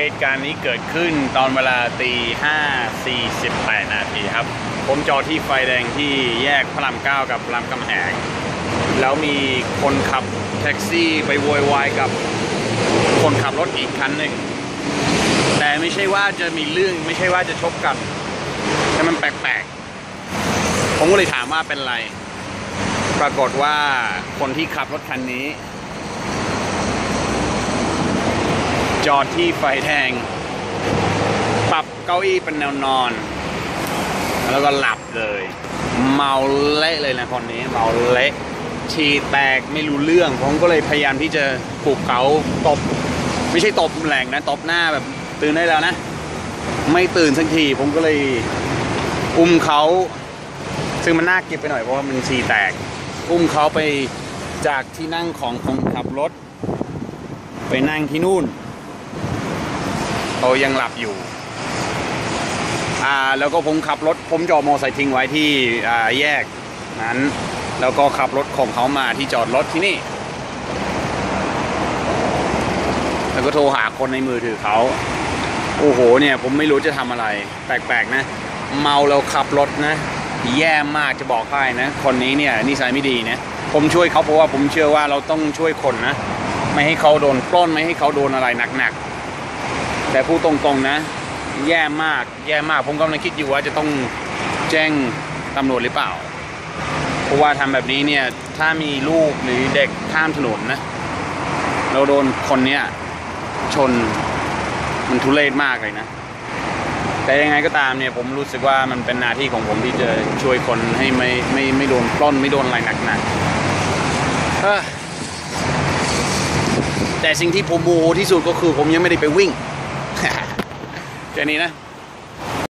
เหตุการณ์นี้เกิดขึ้นตอนเวลาตีห้าสี่สิบแปดนาทีครับ ผมจอดที่ไฟแดงที่แยกพระรามเก้ากับรามคำแหงแล้วมีคนขับแท็กซี่ไปโวยวายกับคนขับรถอีกคันหนึ่ง แต่ไม่ใช่ว่าจะมีเรื่องไม่ใช่ว่าจะชกกัน แต่มันแปลกๆ ผมก็เลยถามว่าเป็นไร ปรากฏว่าคนที่ขับรถคันนี้ จอดที่ไฟแดง ปรับเก้าอี้เป็นแนวนอน แล้วก็หลับเลย เมาเละเลยนะคนนี้เมาเละฉี่แตกไม่รู้เรื่อง ผมก็เลยพยายามที่จะปลุกเขาตบ ไม่ใช่ตบแรงนะ ตบหน้าแบบตื่นได้แล้วนะ ไม่ตื่นสักที ผมก็เลยอุ้มเขาซึ่งมันน่าเก็บไปหน่อยเพราะว่ามันฉี่แตก อุ้มเขาไปจากที่นั่งของคนขับรถ ไปนั่งที่นู่น เขายังหลับอยู่ อ่าแล้วก็ผมขับรถผมจอดมอไซค์ทิ้งไว้ที่อ่าแยกนั้นแล้วก็ขับรถของเขามาที่จอดรถที่นี่ แล้วก็โทรหาคนในมือถือเขา โอ้โหเนี่ยผมไม่รู้จะทำอะไร แปลกๆนะ เมาแล้วขับรถนะ แย่มากจะบอกให้นะ คนนี้เนี่ยนิสัยไม่ดีนะ ผมช่วยเขาเพราะว่าผมเชื่อว่าเราต้องช่วยคนนะ ไม่ให้เขาโดนปล้นไม่ให้เขาโดนอะไรหนักๆ แต่พูดตรงๆนะ แย่มากแย่มาก ผมกำลังคิดอยู่ว่าจะต้องแจ้งตำรวจหรือเปล่า เพราะว่าทำแบบนี้เนี่ย ถ้ามีลูกหรือเด็กข้ามถนนนะ เราโดนคนเนี้ยชนมันทุเรศมากเลยนะ แต่ยังไงก็ตามเนี่ยผมรู้สึกว่ามันเป็นหน้าที่ของผมที่จะช่วยคนให้ไม่ไม่ไม่โดนปล้นไม่โดนอะไรหนักๆแต่สิ่งที่ผมโมโหที่สุดก็คือผมยังไม่ได้ไปวิ่ง แค่นี้นะ